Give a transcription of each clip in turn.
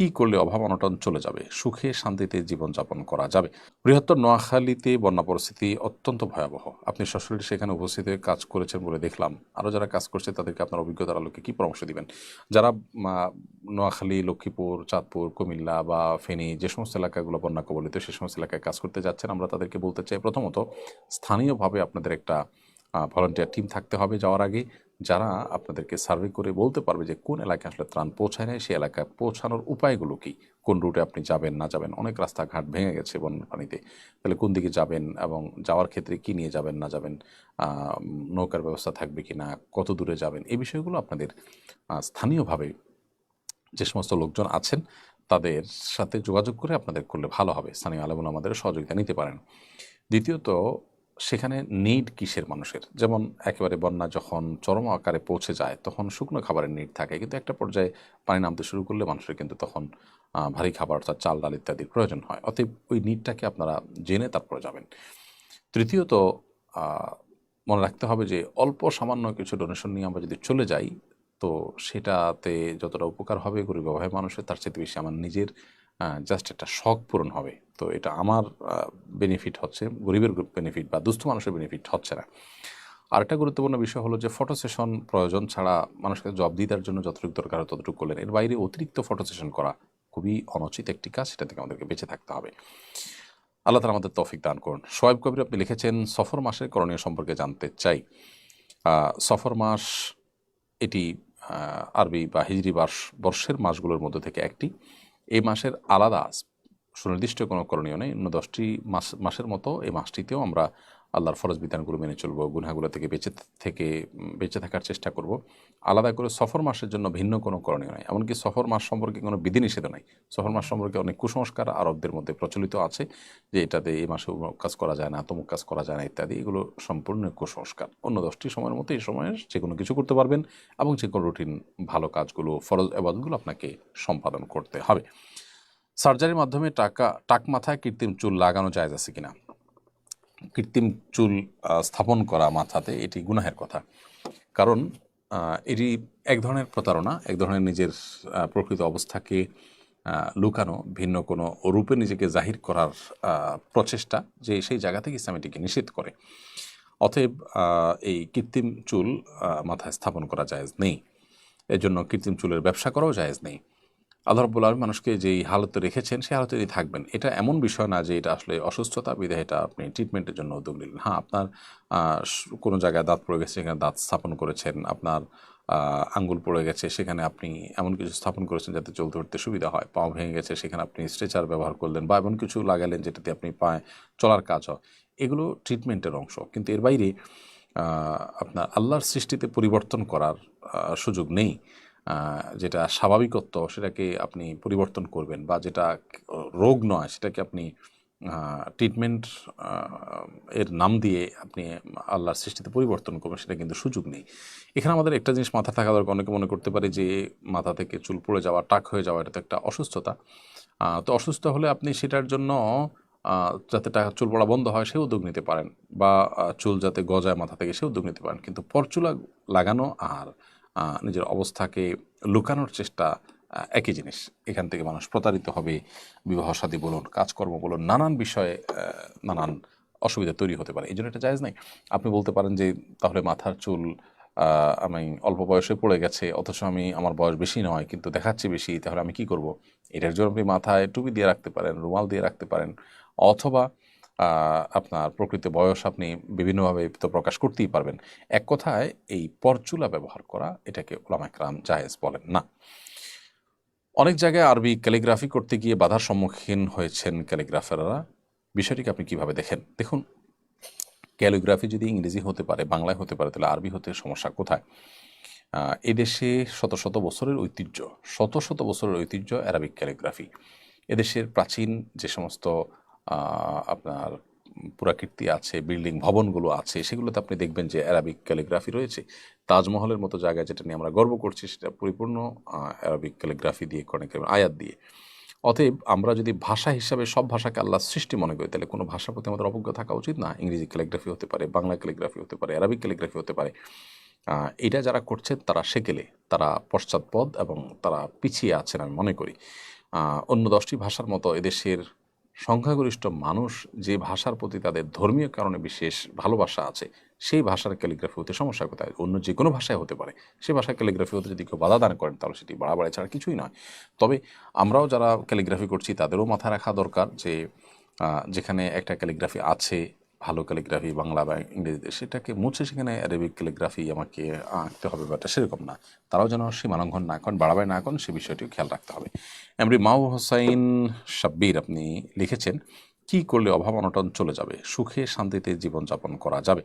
কি করলে অভাব অনটন চলে যাবে? সুখে শান্তিতে জীবনযাপন করা যাবে। বৃহত্তর নোয়াখালীতে বন্যা পরিস্থিতি অত্যন্ত ভয়াবহ। আপনি সশরীরে সেখানে উপস্থিত হয়ে কাজ করেছেন বলে দেখলাম। আরও যারা কাজ করছে তাদেরকে আপনার অভিজ্ঞতার আলোকে কী পরামর্শ দিবেন? যারা নোয়াখালী, লক্ষ্মীপুর, চাঁদপুর, কুমিল্লা বা ফেনী যে সমস্ত এলাকাগুলো বন্যা কবলিত, সে সমস্ত এলাকায় কাজ করতে যাচ্ছেন, আমরা তাদেরকে বলতে চাই প্রথমত, স্থানীয়ভাবে আপনাদের একটা ভলান্টিয়ার টিম থাকতে হবে যাওয়ার আগে। যারা আপনাদেরকে সার্ভে করে বলতে পারবে যে কোন এলাকায় আসলে ত্রাণ পৌঁছায় না সেই এলাকায় পৌঁছানোর উপায়গুলো কি? কোন রুটে আপনি যাবেন, না যাবেন? অনেক রাস্তাঘাট ভেঙে গেছে বন্যার পানিতে তাহলে কোন দিকে যাবেন এবং যাওয়ার ক্ষেত্রে কি নিয়ে যাবেন, না যাবেন? নৌকার ব্যবস্থা থাকবে কি না কত দূরে যাবেন? এই বিষয়গুলো আপনাদের স্থানীয়ভাবে যে সমস্ত লোকজন আছেন, তাদের সাথে যোগাযোগ করে আপনাদের করলে ভালো হবে। স্থানীয় আলেমুল আমাদের সহযোগিতা নিতে পারেন। দ্বিতীয়ত সেখানে নিড কিসের মানুষের? যেমন একেবারে বন্যা যখন চরম আকারে পৌঁছে যায়, তখন শুকনো খাবারের নিড থাকে। কিন্তু একটা পর্যায়ে পানি নামতে শুরু করলে মানুষের কিন্তু তখন ভারী খাবার অর্থাৎ চাল, ডাল ইত্যাদির প্রয়োজন হয়। অতএব ওই নিডটাকে আপনারা জেনে তারপরে যাবেন। তৃতীয়ত মনে রাখতে হবে যে অল্প সামান্য কিছু ডোনেশন নিয়ে আমরা যদি চলে যাই, তো সেটাতে যতটা উপকার হবে গরিব অভাবে মানুষের, তার চেয়ে বেশি আমার নিজের জাস্ট একটা শখ পূরণ হবে। তো এটা আমার বেনিফিট হচ্ছে, গরিবের বেনিফিট বা দুস্থ মানুষের বেনিফিট হচ্ছে না। আরেকটা গুরুত্বপূর্ণ বিষয় হলো যে ফটো সেশন প্রয়োজন ছাড়া মানুষকে জব দিয়ে দেওয়ার জন্য যতটুকু দরকার ততটুকু করলেন। এর বাইরে অতিরিক্ত ফটো সেশন করা খুবই অনুচিত একটি কাজ, সেটা থেকে আমাদেরকে বেঁচে থাকতে হবে। আল্লাহ তালা আমাদের তৌফিক দান করুন। সোয়েব কবির, আপনি লিখেছেন, সফর মাসের করণীয় সম্পর্কে জানতে চাই। সফর মাস এটি আরবি বা হিজরি বার্ষ, বর্ষের মাসগুলোর মধ্যে থেকে একটি। এই মাসের আলাদা সুনির্দিষ্ট কোনো করণীয় নেই। অন্য দশটি মাস, মাসের মতো এই মাসটিতেও আমরা আল্লাহর ফরজ বিধানগুলো মেনে চলবো গুনাগুলো থেকে বেঁচে থেকে বেঁচে থাকার চেষ্টা করব। আলাদা করে সফর মাসের জন্য ভিন্ন কোনো করণীয় নয় এমনকি সফর মাস সম্পর্কে কোনো বিধিনিষেধ নাই। সফর মাস সম্পর্কে অনেক কুসংস্কার আরবদের মধ্যে প্রচলিত আছে যে এটাতে এই মাসে কাজ করা যায় না, তমুক কাজ করা যায় না ইত্যাদি। এগুলো সম্পূর্ণ কুসংস্কার। অন্য দশটি সময়ের মতো এই সময়ে যে কোনো কিছু করতে পারবেন এবং যে কোনো রুটিন ভালো কাজগুলো, ফরজ এবাদগুলো আপনাকে সম্পাদন করতে হবে। সার্জারির মাধ্যমে টাকা, টাক মাথায় কৃত্রিম চুল লাগানো যায় আছে কিনা? কৃত্রিম চুল স্থাপন করা মাথাতে এটি গুনাহের কথা। কারণ এটি এক ধরনের প্রতারণা, এক ধরনের নিজের প্রকৃত অবস্থাকে লুকানো, ভিন্ন কোনো রূপে নিজেকে জাহির করার প্রচেষ্টা যে সেই জায়গা থেকে ইসলাম এটিকে নিষেধ করে। অতএব এই কৃত্রিম চুল মাথায় স্থাপন করা জায়েজ নেই। এর জন্য কৃত্রিম চুলের ব্যবসা করাও জায়েজ নেই। আল্লাহ রব্বুল আলমী মানুষকে যেই হালতে রেখেছেন, সেই হালতেই থাকবেন। এটা এমন বিষয় না যে এটা আসলে অসুস্থতা, বিধায় এটা আপনি ট্রিটমেন্টের জন্য উদ্যোগ নিলেন। হ্যাঁ আপনার কোনো জায়গায় দাঁত পড়ে গেছে, সেখানে দাঁত স্থাপন করেছেন, আপনার আঙ্গুল পড়ে গেছে, সেখানে আপনি এমন কিছু স্থাপন করেছেন যাতে চলতে উঠতে সুবিধা হয়। পাও ভেঙে গেছে, সেখানে আপনি স্ট্রেচার ব্যবহার করলেন বা এমন কিছু লাগালেন যেটাতে আপনি পায়ে চলার কাজ হয়। এগুলো ট্রিটমেন্টের অংশ। কিন্তু এর বাইরে আপনার আল্লাহর সৃষ্টিতে পরিবর্তন করার সুযোগ নেই। যেটা স্বাভাবিকত্ব, সেটাকে আপনি পরিবর্তন করবেন বা যেটা রোগ নয়, সেটাকে আপনি ট্রিটমেন্ট এর নাম দিয়ে আপনি আল্লাহর সৃষ্টিতে পরিবর্তন করবেন, সেটা কিন্তু সুযোগ নেই। এখানে আমাদের একটা জিনিস মাথা থাকা দরকার, অনেকে মনে করতে পারে যে মাথা থেকে চুল পড়ে যাওয়া, টাক হয়ে যাওয়া, এটা তো একটা অসুস্থতা। তো অসুস্থ হলে আপনি সেটার জন্য যাতে টাকা চুল পড়া বন্ধ হয় সে উদ্যোগ নিতে পারেন বা চুল যাতে গজায় মাথা থেকে সে উদ্যোগ নিতে পারেন। কিন্তু পরচুলা লাগানো আর নিজের অবস্থাকে লুকানোর চেষ্টা একই জিনিস। এখান থেকে মানুষ প্রতারিত হবে বিবাহ সাদী বলুন, কাজকর্ম বলুন, নানান বিষয়ে নানান অসুবিধা তৈরি হতে পারে। এই জন্য এটা জায়জ নাই। আপনি বলতে পারেন যে, তাহলে মাথার চুল আমি অল্প বয়সে পড়ে গেছে, অথচ আমি আমার বয়স বেশি নয়, কিন্তু দেখাচ্ছে বেশি, তাহলে আমি কি করব? এটার জন্য আপনি মাথায় টুপি দিয়ে রাখতে পারেন, রুমাল দিয়ে রাখতে পারেন, অথবা আপনার প্রকৃত বয়স আপনি বিভিন্নভাবে তো প্রকাশ করতেই পারবেন। এক কথায় এই পরচুলা ব্যবহার করা এটাকে ওলামাকরাম জায়েজ বলেন না। অনেক জায়গায় আরবি ক্যালিগ্রাফি করতে গিয়ে বাধার সম্মুখীন হয়েছেন ক্যালিগ্রাফাররা। বিষয়টিকে আপনি কীভাবে দেখেন? দেখুন, ক্যালিগ্রাফি যদি ইংরেজি হতে পারে, বাংলায় হতে পারে, তাহলে আরবি হতে সমস্যা কোথায়? এদেশে শত শত বছরের ঐতিহ্য, শত শত বছরের ঐতিহ্য অ্যারাবিক ক্যালিগ্রাফি। এদেশের প্রাচীন যে সমস্ত আপনার পুরাকীর্তি আছে বিল্ডিং ভবনগুলো আছে, সেগুলোতে আপনি দেখবেন যে অ্যারাবিক ক্যালিগ্রাফি রয়েছে। তাজমহলের মতো জায়গায় যেটা নিয়ে আমরা গর্ব করছি, সেটা পরিপূর্ণ অ্যারাবিক ক্যালিগ্রাফি দিয়ে কনেক আয়াত দিয়ে। অতএব আমরা যদি ভাষা হিসাবে সব ভাষাকে আল্লাহ সৃষ্টি মনে করি, তাহলে কোনো ভাষার প্রতি আমাদের অবজ্ঞা থাকা উচিত না। ইংরেজি ক্যালিগ্রাফি হতে পারে, বাংলা ক্যালিগ্রাফি হতে পারে অ্যারাবিক ক্যালিগ্রাফি হতে পারে। এটা যারা করছেন তারা সেকেলে, তারা পশ্চাৎপদ এবং তারা পিছিয়ে আছেন আমি মনে করি। অন্য দশটি ভাষার মতো এদেশের সংখ্যাগরিষ্ঠ মানুষ যে ভাষার প্রতি তাদের ধর্মীয় কারণে বিশেষ ভালোবাসা আছে, সেই ভাষার ক্যালিগ্রাফি হতে সমস্যা কোথায় অন্য যে কোনো ভাষায় হতে পারে। সে ভাষার ক্যালিগ্রাফি হতে যদি কেউ বাধা দান করেন, তাহলে সেটি বাড়াবাড়ি ছাড়া কিছুই নয়। তবে আমরাও যারা ক্যালিগ্রাফি করছি, তাদেরও মাথায় রাখা দরকার যে যেখানে একটা ক্যালিগ্রাফি আছে ভালো ক্যালিগ্রাফি বাংলা বা ইংরেজিতে, সেটাকে মুছে সেখানে অ্যারেবিক ক্যালিগ্রাফি আমাকে আঁকতে হবে ব্যাপারটা সেরকম না। তারাও যেন সীমালঙ্ঘন না করেন, বাড়াবাড়ি না করেন, সে বিষয়টিও খেয়াল রাখতে হবে। এমনি মাউ হোসাইন সাব্বির আপনি লিখেছেন, কি করলে অভাব অনটন চলে যাবে? সুখে শান্তিতে জীবনযাপন করা যাবে?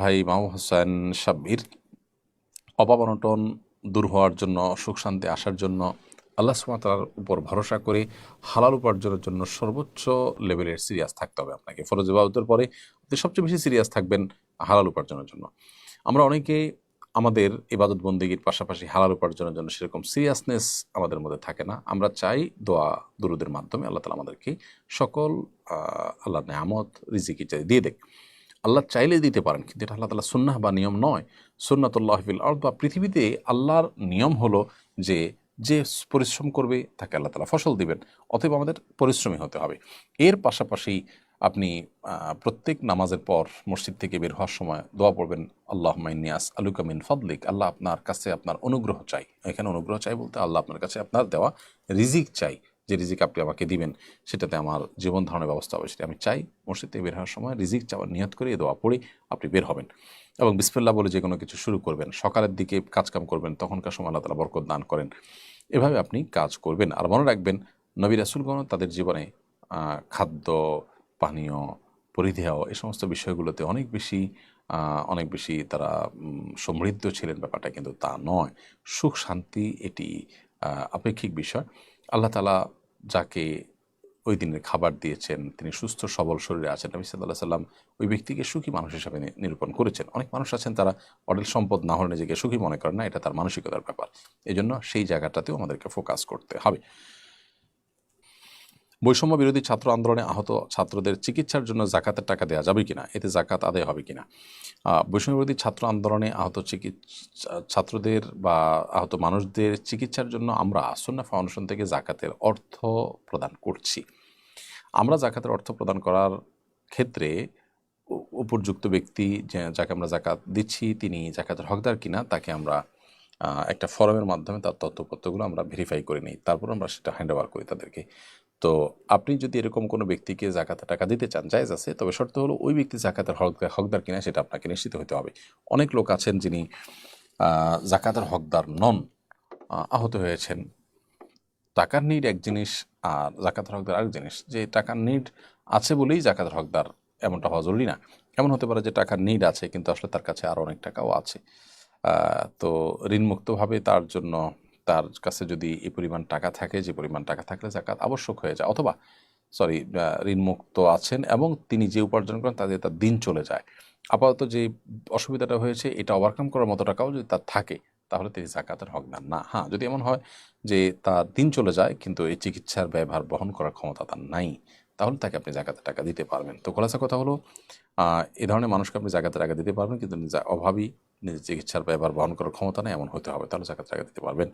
ভাই মাউ হোসেন সাব্বির, অভাব অনটন দূর হওয়ার জন্য, সুখ শান্তি আসার জন্য আল্লাহ সুমাতার উপর ভরসা করে হালাল উপার্জনের জন্য সর্বোচ্চ লেভেলের সিরিয়াস থাকতে হবে আপনাকে। ফরজ ইবাদতের পরে সবচেয়ে বেশি সিরিয়াস থাকবেন হালাল উপার্জনের জন্য। আমরা অনেকে আমাদের ইবাদত বন্দীগীর পাশাপাশি হালাল উপার্জনের জন্য সেরকম সিরিয়াসনেস আমাদের মধ্যে থাকে না। আমরা চাই দোয়া, দুরুদের মাধ্যমে আল্লাহ তালা আমাদেরকে সকল আল্লাহ নেয়ামত, রিজিক ইত্যাদি দিয়ে দেখ আল্লাহ চাইলে দিতে পারেন, কিন্তু এটা আল্লাহ তালা সুন্নাহ বা নিয়ম নয়। সুন্নাতুল্লাহ ফিল আর্দ বা পৃথিবীতে আল্লাহর নিয়ম হলো যে যে পরিশ্রম করবে, তাকে আল্লাহ তালা ফসল দিবেন, অতএব আমাদের পরিশ্রমী হতে হবে। এর পাশাপাশি আপনি প্রত্যেক নামাজের পর মসজিদ থেকে বের হওয়ার সময় দোয়া পড়বেন আল্লাহ মাইনিয়াস আলুকামিন ফদলিক আল্লাহ আপনার কাছে আপনার অনুগ্রহ চাই। এখানে অনুগ্রহ চাই বলতে আল্লাহ আপনার কাছে আপনার দেওয়া রিজিক চাই। যে রিজিক আপনি আমাকে দিবেন, সেটাতে আমার জীবন ধারণের ব্যবস্থা হবে, সেটা আমি চাই। মসজিদ থেকে বের হওয়ার সময় রিজিক চাওয়ার নিয়ত করে দোয়া পড়ে আপনি বের হবেন। এবং বিসমিল্লাহ বলে যে কোনো কিছু শুরু করবেন, সকালের দিকে কাজকাম করবেন, তখনকার সময় আল্লাহ তালা বরকত দান করেন। এভাবে আপনি কাজ করবেন। আর মনে রাখবেন, নবী রাসুলগণ তাদের জীবনে খাদ্য, পানীয়, পরিধেয় এই সমস্ত বিষয়গুলোতে অনেক বেশি অনেক বেশি তারা সমৃদ্ধ ছিলেন ব্যাপারটা কিন্তু তা নয়। সুখ শান্তি এটি আপেক্ষিক বিষয়। আল্লাহ তালা যাকে ওই দিনের খাবার দিয়েছেন, তিনি সুস্থ, সবল শরীরে আছেন। নবী সাল্লাহ সাল্লাম ওই ব্যক্তিকে সুখী মানুষ হিসাবে নিরূপণ করেছেন। অনেক মানুষ আছেন তারা অডেল সম্পদ না হলে নিজেকে সুখী মনে করেন না, এটা তার মানসিকতার ব্যাপার। এই জন্য সেই জায়গাটাতেও আমাদেরকে ফোকাস করতে হবে। বৈষম্য বিরোধী ছাত্র আন্দোলনে আহত ছাত্রদের চিকিৎসার জন্য জাকাতের টাকা দেওয়া যাবে কিনা, এতে জাকাত আদায় হবে কিনা? বৈষম্য বিরোধী ছাত্র আন্দোলনে আহত চিকিৎসা ছাত্রদের বা আহত মানুষদের চিকিৎসার জন্য আমরা আসন্না ফাউন্ডেশন থেকে জাকাতের অর্থ প্রদান করছি। আমরা জাকাতের অর্থ প্রদান করার ক্ষেত্রে উপযুক্ত ব্যক্তি যাকে আমরা জাকাত দিচ্ছি, তিনি জাকাতের হকদার কিনা, তাকে আমরা একটা ফরমের মাধ্যমে তার তথ্যপত্রগুলো আমরা ভেরিফাই করে নিই। তারপর আমরা সেটা হ্যান্ড ওভার করি তাদেরকে। তো আপনি যদি এরকম কোনো ব্যক্তিকে জাকাতের টাকা দিতে চান, জায়েজ আছে, তবে শর্ত হলো ওই ব্যক্তি জাকাতের হকদার হকদার কিনা সেটা আপনাকে নিশ্চিত হতে হবে। অনেক লোক আছেন যিনি জাকাতের হকদার নন আহত হয়েছেন। টাকার নিড এক জিনিস, আর জাকাতের হকদার আরেক জিনিস। যে টাকার নিড আছে বলেই জাকাতের হকদার এমনটা হওয়া জরুরি না। এমন হতে পারে যে টাকার নিড আছে, কিন্তু আসলে তার কাছে আরও অনেক টাকাও আছে। তো ঋণমুক্তভাবে তার জন্য তার কাছে যদি এই পরিমাণ টাকা থাকে, যে পরিমাণ টাকা থাকলে জাকাত আবশ্যক হয়ে যায় অথবা সরি ঋণমুক্ত আছেন এবং তিনি যে উপার্জন করেন তাদের তার দিন চলে যায়। আপাতত যে অসুবিধাটা হয়েছে, এটা ওভারকাম করার মতো টাকাও যদি তার থাকে, তাহলে তিনি জাকাতের হকদার না। হ্যাঁ যদি এমন হয় যে তার দিন চলে যায়, কিন্তু এই চিকিৎসার ব্যবহার বহন করার ক্ষমতা তার নাই, তাহলে তাকে আপনি জাকাতের টাকা দিতে পারবেন। তো খোলাসা কথা হলো এ ধরনের মানুষকে আপনি জাকাতের টাকা দিতে পারবেন, কিন্তু অভাবী নিজের চিকিৎসার ব্যয়ভার বহন করার ক্ষমতা নেই, এমন হতে হবে, তাহলে জাকাত জায়গা দিতে পারবেন।